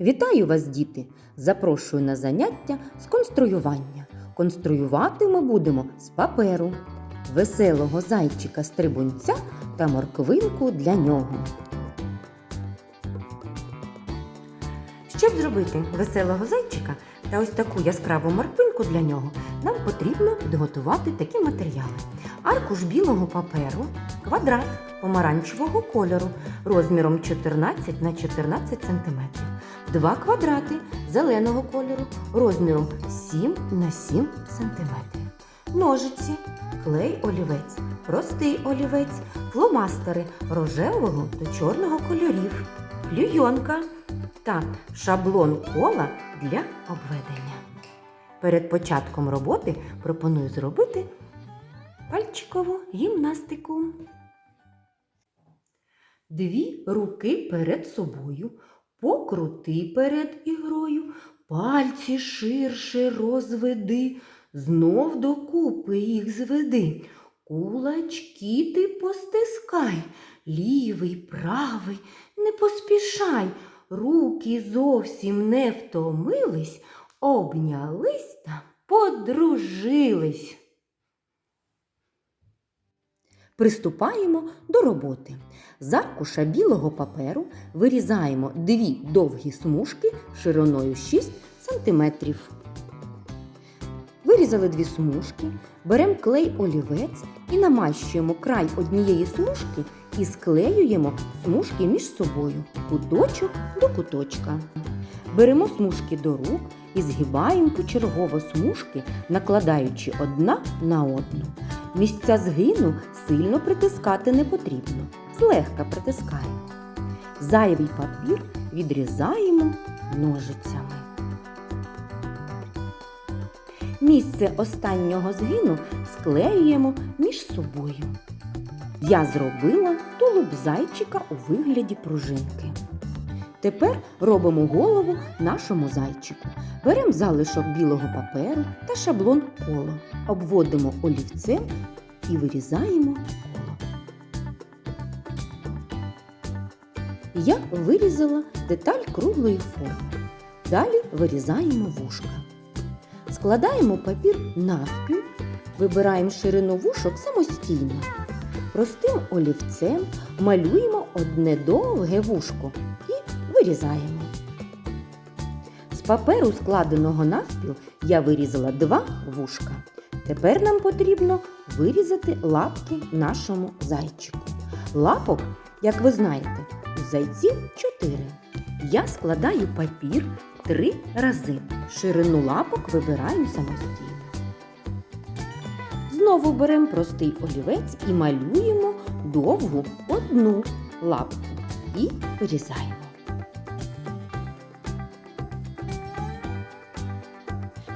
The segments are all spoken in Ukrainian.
Вітаю вас, діти! Запрошую на заняття з конструювання. Конструювати ми будемо з паперу, веселого зайчика стрибунця та морквинку для нього. Щоб зробити веселого зайчика та ось таку яскраву морквинку для нього, нам потрібно підготувати такі матеріали: аркуш білого паперу, квадрат помаранчевого кольору розміром 14 на 14 см, два квадрати зеленого кольору розміром 7 на 7 см, ножиці, клей олівець, простий олівець, фломастери рожевого та чорного кольорів, клюйонка та шаблон кола для обведення. Перед початком роботи пропоную зробити пальчикову гімнастику. Дві руки перед собою, покрути перед ігрою, пальці ширше розведи, знов докупи їх зведи. Кулачки ти постискай, лівий, правий, не поспішай, руки зовсім не втомились, обнялись та подружились. Приступаємо до роботи. З аркуша білого паперу вирізаємо дві довгі смужки шириною 6 см. Вирізали дві смужки, беремо клей олівець і намащуємо край однієї смужки і склеюємо смужки між собою, куточок до куточка. Беремо смужки до рук і згибаємо почергово смужки, накладаючи одна на одну. Місця згину сильно притискати не потрібно, злегка притискаємо. Зайвий папір відрізаємо ножицями. Місце останнього згину склеюємо між собою. Я зробила тулуб зайчика у вигляді пружинки. Тепер робимо голову нашому зайчику. Беремо залишок білого паперу та шаблон кола, обводимо олівцем і вирізаємо коло. Я вирізала деталь круглої форми. Далі вирізаємо вушка. Складаємо папір навпіл, вибираємо ширину вушок самостійно. Простим олівцем малюємо одне довге вушко вирізаємо. З паперу, складеного навпіл, я вирізала два вушка. Тепер нам потрібно вирізати лапки нашому зайчику. Лапок, як ви знаєте, у зайців чотири. Я складаю папір три рази. Ширину лапок вибираємо самостійно. Знову беремо простий олівець і малюємо довгу одну лапку і вирізаємо.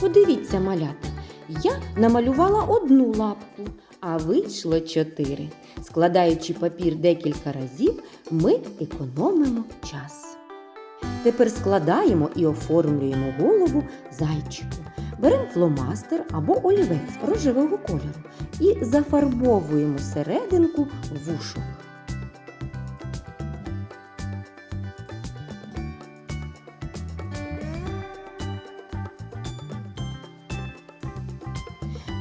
Подивіться, малята, я намалювала одну лапку, а вийшло чотири. Складаючи папір декілька разів, ми економимо час. Тепер складаємо і оформлюємо голову зайчику. Беремо фломастер або олівець рожевого кольору і зафарбовуємо серединку вушок.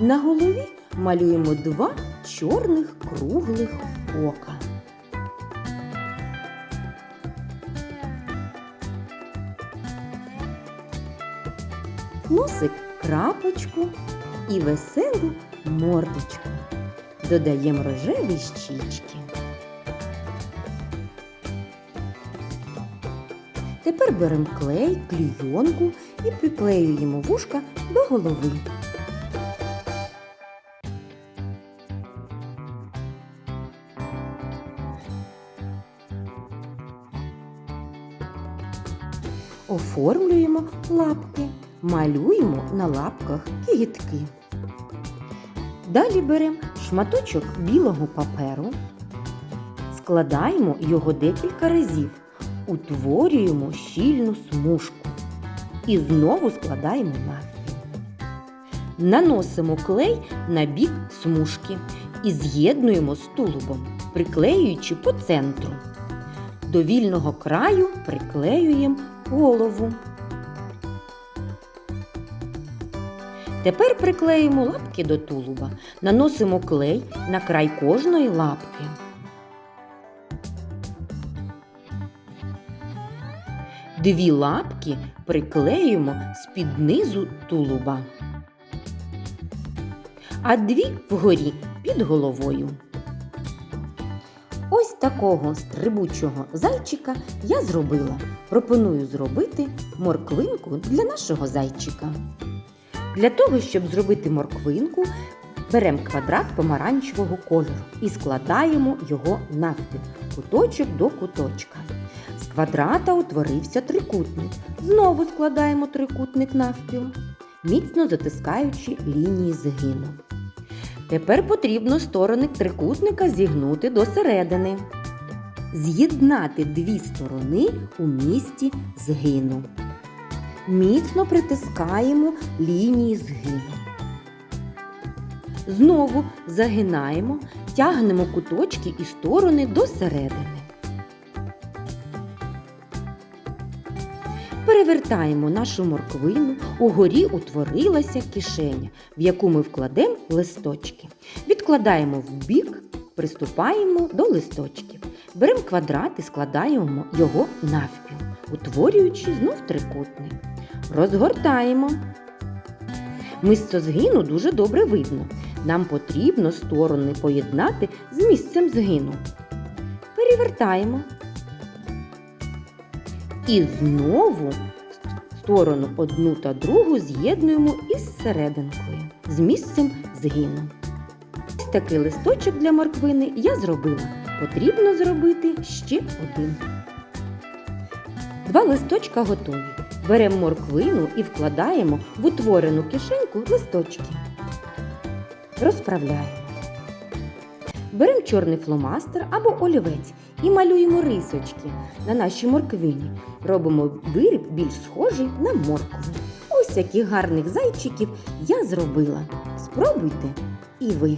На голові малюємо два чорних круглих ока. Носик крапочку і веселу мордочку. Додаємо рожеві щічки. Тепер беремо клей, клійонку і приклеюємо вушка до голови. Оформлюємо лапки, малюємо на лапках кігітки. Далі беремо шматочок білого паперу, складаємо його декілька разів, утворюємо щільну смужку і знову складаємо навпіл. Наносимо клей на бік смужки і з'єднуємо з тулубом, приклеюючи по центру. До вільного краю приклеюємо голову. Тепер приклеїмо лапки до тулуба, наносимо клей на край кожної лапки. Дві лапки приклеюємо з-під низу тулуба, а дві вгорі під головою. Такого стрибучого зайчика я зробила. Пропоную зробити морквинку для нашого зайчика. Для того, щоб зробити морквинку, беремо квадрат помаранчевого кольору і складаємо його навпіл, куточок до куточка. З квадрата утворився трикутник. Знову складаємо трикутник навпіл, міцно затискаючи лінії згину. Тепер потрібно сторони трикутника зігнути до середини. З'єднати дві сторони у місці згину. Міцно притискаємо лінії згину. Знову загинаємо, тягнемо куточки і сторони до середини. Перевертаємо нашу морквину, угорі утворилася кишеня, в яку ми вкладемо листочки. Відкладаємо в бік, приступаємо до листочків. Беремо квадрат і складаємо його навпіл, утворюючи знов трикутник. Розгортаємо. Місце згину дуже добре видно. Нам потрібно сторони поєднати з місцем згину. Перевертаємо. І знову сторону одну та другу з'єднуємо із серединкою, з місцем згину. Такий листочок для морквини я зробила. Потрібно зробити ще один. Два листочка готові. Беремо морквину і вкладаємо в утворену кишеньку листочки. Розправляємо. Беремо чорний фломастер або олівець і малюємо рисочки на нашій морквині. Робимо виріб більш схожий на моркву. Ось яких гарних зайчиків я зробила. Спробуйте і ви.